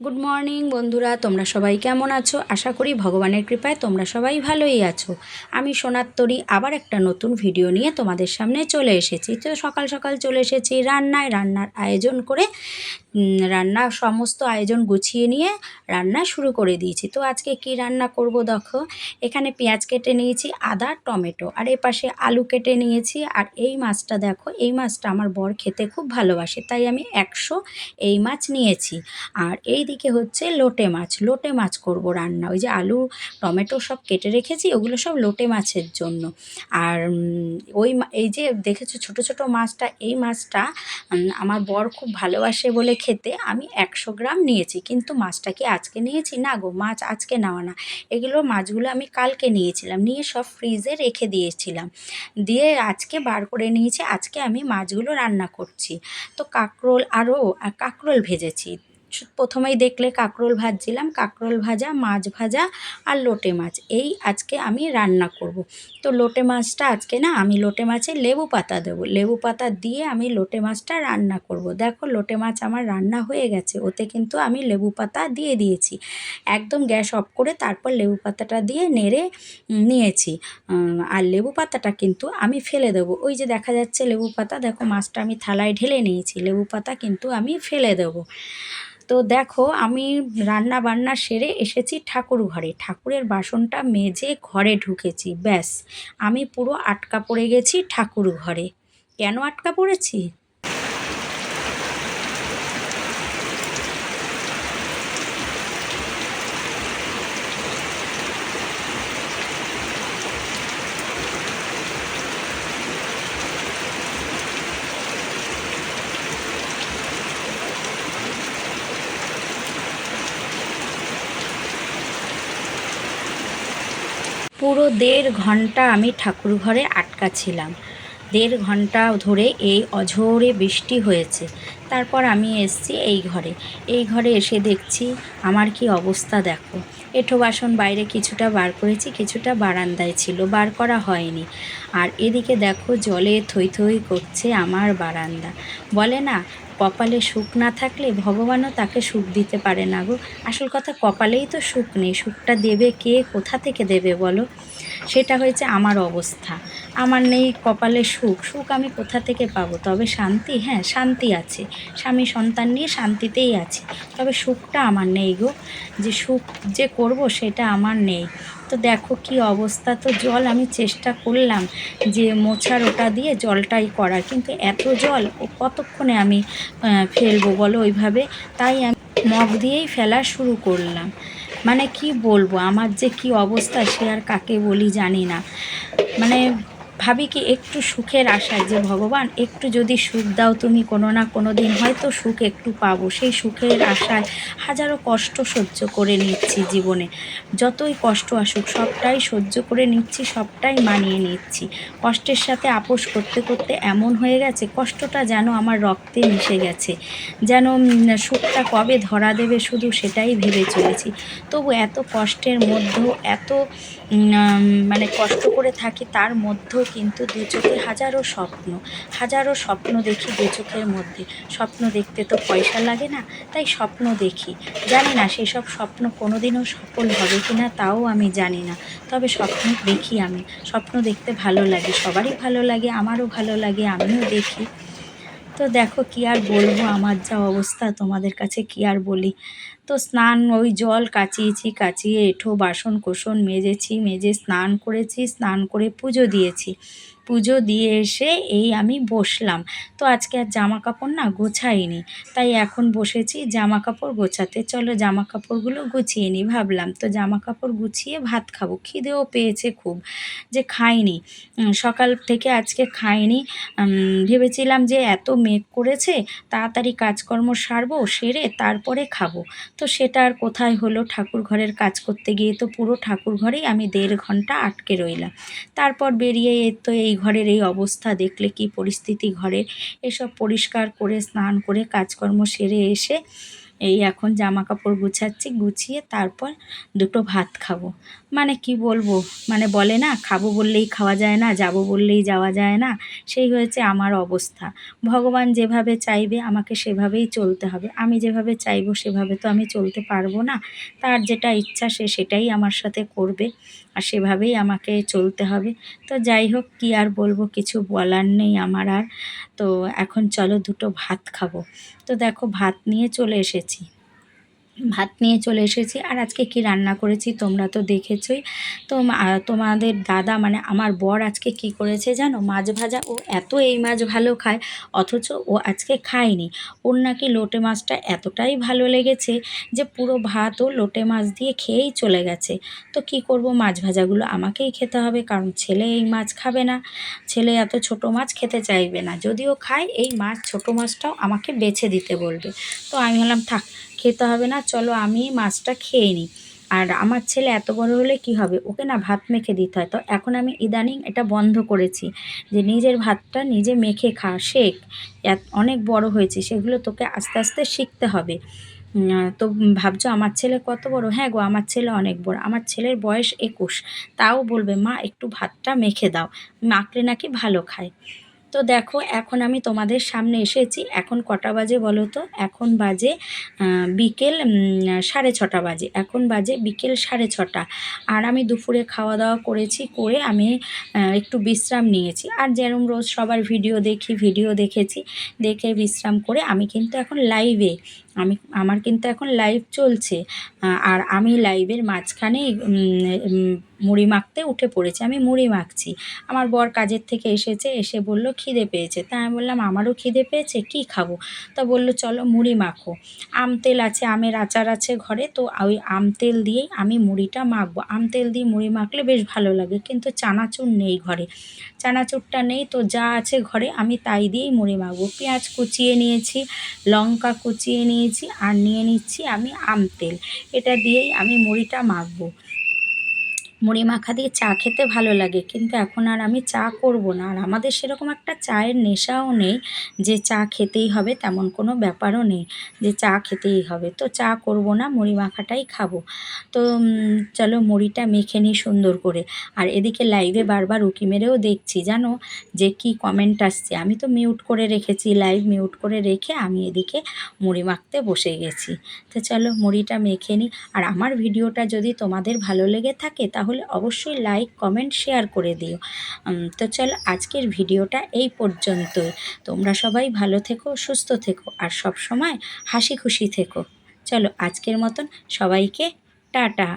Good morning বন্ধুরা, তোমরা সবাই কেমন আছো? আশা করি ভগবানের কৃপায় তোমরা সবাই ভালোই আছো। আমি সোনার তরি আবার একটা নতুন ভিডিও নিয়ে তোমাদের সামনে চলে এসেছি। তো সকাল সকাল চলে এসেছি রান্নায়। রান্নার আয়োজন করে রান্না সমস্ত আয়োজন গুছিয়ে নিয়ে রান্না শুরু করে দিয়েছি। তো আজকে কি রান্না করব দেখো? এখানে পেঁয়াজ কেটে নিয়েছি, আদা, টমেটো। আর এ পাশে আলু কেটে নিয়েছি। আর এই মাছটা দেখো, এই মাছটা আমার বর খেতে খুব ভালোবাসে, তাই আমি একশো এই মাছ নিয়েছি। আর এই দিকে হচ্ছে লোটে মাছ লোটে মাছ করব রান্না। ওই যে আলু, টমেটো সব কেটে রেখেছি, ওগুলো সব লোটে মাছের জন্য। আর ওই এই যে দেখেছ ছোট ছোট মাছটা, এই মাছটা আমার বর খুব ভালোবাসে বলে খেতে আমি একশো গ্রাম নিয়েছি, কিন্তু মাছটা কি আজকে নিয়েছি না গো, মাছ আজকে নেওয়া না। এগুলো মাছগুলো আমি কালকে নিয়েছিলাম, নিয়ে সব ফ্রিজে রেখে দিয়েছিলাম। দিয়ে আজকে বার করে নিয়েছি, আজকে আমি মাছগুলো রান্না করছি। তো কাঁকরোল আরও কাঁকরোল ভেজেছি। প্রথমেই দেখলে কাঁকরোল ভাজছিলাম, কাঁকরোল ভাজা, মাছ ভাজা আর লোটে মাছ। এই আজকে আমি রান্না করব। তো লোটে মাছটা আজকে না, আমি লোটে মাছে লেবু পাতা দেবো। লেবু পাতা দিয়ে আমি লোটে মাছটা রান্না করব। দেখো লোটে মাছ আমার রান্না হয়ে গেছে, ওতে কিন্তু আমি লেবু পাতা দিয়ে দিয়েছি। একদম গ্যাস অফ করে তারপর লেবু পাতাটা দিয়ে নেড়ে নিয়েছি। আর লেবু পাতাটা কিন্তু আমি ফেলে দেবো। ওই যে দেখা যাচ্ছে লেবু পাতা, দেখো মাছটা আমি থালায় ঢেলে নিয়েছি, লেবু পাতা কিন্তু আমি ফেলে দেবো। তো দেখো, আমি রান্না বান্না সেরে এসেছি ঠাকুর ঘরে ঠাকুরের বাসনটা মেজে ঘরে ঢুকেছি, ব্যাস। আমি পুরো আটকা পড়ে গেছি ঠাকুর ঘরে কেন আটকা পড়েছি? পুরো দেড় ঘণ্টা আমি ঠাকুর ঘরে আটকা ছিলাম। দেড় ঘণ্টা ধরে এই অঝোরে বৃষ্টি হয়েছে। তারপর আমি এসছি এই ঘরে। এই ঘরে এসে দেখছি, আমার কি অবস্থা দেখো। এঁঠো বাসন বাইরে কিছুটা বার করেছি, কিছুটা বারান্দায় ছিল, বার করা হয়নি। আর এদিকে দেখো জলে থই থই করছে আমার বারান্দা। বলে না, কপালে সুখ না থাকলে ভগবানও তাকে সুখ দিতে পারে না গো। আসল কথা, কপালেই তো সুখ নেই। সুখটা দেবে কে? কোথা থেকে দেবে বলো? সেটা হয়েছে আমার অবস্থা। আমার নেই কপালে সুখ সুখ আমি কোথা থেকে পাবো? তবে শান্তি হ্যাঁ শান্তি আছে। স্বামী সন্তান নিয়ে শান্তিতেই আছি। তবে সুখটা আমার নেই গো। যে সুখ যে করব সেটা আমার নেই। তো দেখো কি অবস্থা। তো জল আমি চেষ্টা করলাম যে মোছার ওটা দিয়ে জলটাই করার। কিন্তু এত জল ও কতক্ষণে আমি ফেলব বলো ওইভাবে? তাই আমি মগ দিয়েই ফেলা শুরু করলাম। মানে কি বলব? আমার যে কি অবস্থা সে আর কাকে বলি জানি না। মানে ভাবি কি একটু সুখের আশায় যে, ভগবান, একটু যদি সুখ দাও তুমি কোনো না কোনো দিন, হয়তো সুখ একটু পাবো। সেই সুখের আশায় হাজারো কষ্ট সহ্য করে নিচ্ছি জীবনে। যতই কষ্ট আসুক, সবটাই সহ্য করে নিচ্ছি, সবটাই মানিয়ে নিচ্ছি। কষ্টের সাথে আপোষ করতে করতে এমন হয়ে গেছে, কষ্টটা যেন আমার রক্তে মিশে গেছে। যেন সুখটা কবে ধরা দেবে শুধু সেটাই ভেবে চলেছি। তবু এত কষ্টের মধ্যেও, এত মানে কষ্ট করে থাকি, তার মধ্যেও কিন্তু দু চোখে হাজারো স্বপ্ন হাজারো স্বপ্ন দেখি দু চোখের মধ্যে। স্বপ্ন দেখতে তো পয়সা লাগে না, তাই স্বপ্ন দেখি। জানি না সেই সব স্বপ্ন কোনোদিনও সফল হবে কি না তাও আমি জানি না। তবে স্বপ্ন দেখি আমি। স্বপ্ন দেখতে ভালো লাগে, সবারই ভালো লাগে, আমারও ভালো লাগে, আমিও দেখি। তো দেখো কি আর বলব, আমার যা অবস্থা, তোমাদের কাছে কি আর বলি? তো স্নান, ওই জল কাচিয়েছি, কাচিয়ে এঁঠো বাসন কোসন মেজেছি, মেজে স্নান করেছি, স্নান করে পুজো দিয়েছি। পুজো দিয়ে এসে এই আমি বসলাম। তো আজকে আর জামা কাপড় না গোছাইনি, তাই এখন বসেছি জামা কাপড় গোছাতে। চলো জামা কাপড়গুলো গুছিয়ে নিই ভাবলাম। তো জামা কাপড় গুছিয়ে ভাত খাব। খিদেও পেয়েছে খুব যে খাইনি। সকাল থেকে আজকে খাইনি। ভেবেছিলাম যে এত মেঘ করেছে, তাড়াতাড়ি কাজকর্ম সারবো, সেরে তারপরে খাব। তো সেটা আর কোথায় হলো? ঠাকুর ঘরের কাজ করতে গিয়ে তো পুরো ঠাকুর ঘরেই আমি দেড় ঘণ্টা আটকে রইলাম। তারপর বেরিয়ে তো এই ঘরের এই অবস্থা, দেখলে কি পরিস্থিতি ঘরের এসব পরিষ্কার করে, স্নান করে, কাজকর্ম সেরে এসে এই এখন জামা কাপড় গুছাচ্ছি, গুছিয়ে তারপর দুটো ভাত খাব। মানে কি বলব? মানে বলে না, খাব বললেই খাওয়া যায় না, যাব বললেই যাওয়া যায় না, সেই হয়েছে আমার অবস্থা। ভগবান যেভাবে চাইবে আমাকে সেভাবেই চলতে হবে। আমি যেভাবে চাইব সেভাবে তো আমি চলতে পারব না। তার যেটা ইচ্ছা সে সেটাই আমার সাথে করবে। আর সেভাবেই আমাকে চলতে হবে। তো যাই হোক, কী আর বলব, কিছু বলার নেই আমার আর। তো এখন চলো দুটো ভাত খাব। তো দেখো, ভাত নিয়ে চলে এসেছি। ভাত নিয়ে চলে এসেছি। আর আজকে কি রান্না করেছি তোমরা তো দেখেছই। তো তোমাদের দাদা মানে আমার বর আজকে কি করেছে জানো? মাছ ভাজা। ও এত এই মাছ ভালো খায়, অথচ ও আজকে খায়নি। ওর নাকি লোটে মাছটা এতটাই ভালো লেগেছে যে পুরো ভাত ও লোটে মাছ দিয়ে খেয়েই চলে গেছে। তো কি করব? মাছ ভাজাগুলো আমাকেই খেতে হবে, কারণ ছেলে এই মাছ খাবে না। ছেলে এত ছোট মাছ খেতে চাইবে না। যদিও খায়, এই মাছ, ছোট মাছটাও আমাকে বেছে দিতে বলবে। তো আমি বললাম, থাক খেতে হবে না, চলো আমি মাছটা খেয়ে নিই। আর আমার ছেলে এত বড় হলে কি হবে? ওকে না ভাত মেখে দিতে হয়। তো এখন আমি ইদানিং এটা বন্ধ করেছি যে নিজের ভাতটা নিজে মেখে খা। শেখ অনেক বড় হয়েছে, সেগুলো তোকে আস্তে আস্তে শিখতে হবে। তো ভাবছ আমার ছেলে কত বড়? হ্যাঁ গো, আমার ছেলে অনেক বড়। আমার ছেলের বয়স একুশ। তাও বলবে, মা, একটু ভাতটা মেখে দাও। মাখলে নাকি ভালো খায়? তো দেখো এখন আমি তোমাদের সামনে এসেছি। এখন কটা বাজে বলো তো? এখন বাজে বিকেল সাড়ে ছটা বাজে। এখন বাজে বিকেল সাড়ে ছটা। আর আমি দুপুরে খাওয়া দাওয়া করেছি করে আমি একটু বিশ্রাম নিয়েছি। আর যেরম রোজ সবার ভিডিও দেখি ভিডিও দেখেছি দেখে বিশ্রাম করে আমি কিন্তু এখন লাইভে আমি আমার কিন্তু এখন লাইভ চলছে। আর আমি লাইভের উম, মুড়ি মাখতে উঠে পড়েছি। আমি মুড়ি মাখছি। আমার বর কাজের থেকে এসেছে, এসে বলল, খিদে পেয়েছে। তা আমি বললাম, আমারও খিদে পেয়েছে, কি খাব? তা বলল, চলো মুড়ি মাখো। আম তেল আছে, আমের আচার আছে ঘরে, তো ওই আম তেল দিয়েই আমি মুড়িটা মাখবো। আম তেল দিয়ে মুড়ি মাখলে বেশ ভালো লাগে, কিন্তু চানাচুর নেই ঘরে। চানাচুরটা নেই, তো যা আছে ঘরে, আমি তাই দিয়েই মুড়ি মাখবো। পেঁয়াজ কুচিয়ে নিয়েছি, লঙ্কা কুচিয়ে নিয়েছি, আর নিয়ে নিচ্ছি আমি আম তেল। এটা দিয়েই আমি মুড়িটা মাখবো। মুড়ি মাখা দিয়ে চা খেতে ভালো লাগে। কিন্তু এখন আর আমি চা করব না। আর আমাদের সেরকম একটা চায়ের নেশাও নেই যে চা খেতেই হবে তেমন কোনো ব্যাপারও নেই যে চা খেতেই হবে। তো চা করব না, মুড়ি মাখাটাই খাব। তো চলো মুড়িটা মেখে নিই সুন্দর করে। আর এদিকে লাইভে বারবার উকি মেরেও দেখছি, জানো? যে কি কমেন্ট আসছে। আমি তো মিউট করে রেখেছি লাইভ মিউট করে রেখে আমি এদিকে মুড়ি মাখতে বসে গেছি। তো চলো মুড়িটা মেখে নিই। আর আমার ভিডিওটা যদি তোমাদের ভালো লেগে থাকে তাহলে অবশ্যই লাইক কমেন্ট শেয়ার করে দিও। তো চলো আজকের ভিডিওটা এই পর্যন্তই। তোমরা সবাই ভালো থেকো, সুস্থ থেকো, আর সব সময় হাসি খুশি থেকো। চলো আজকের মতন সবাইকে টাটা।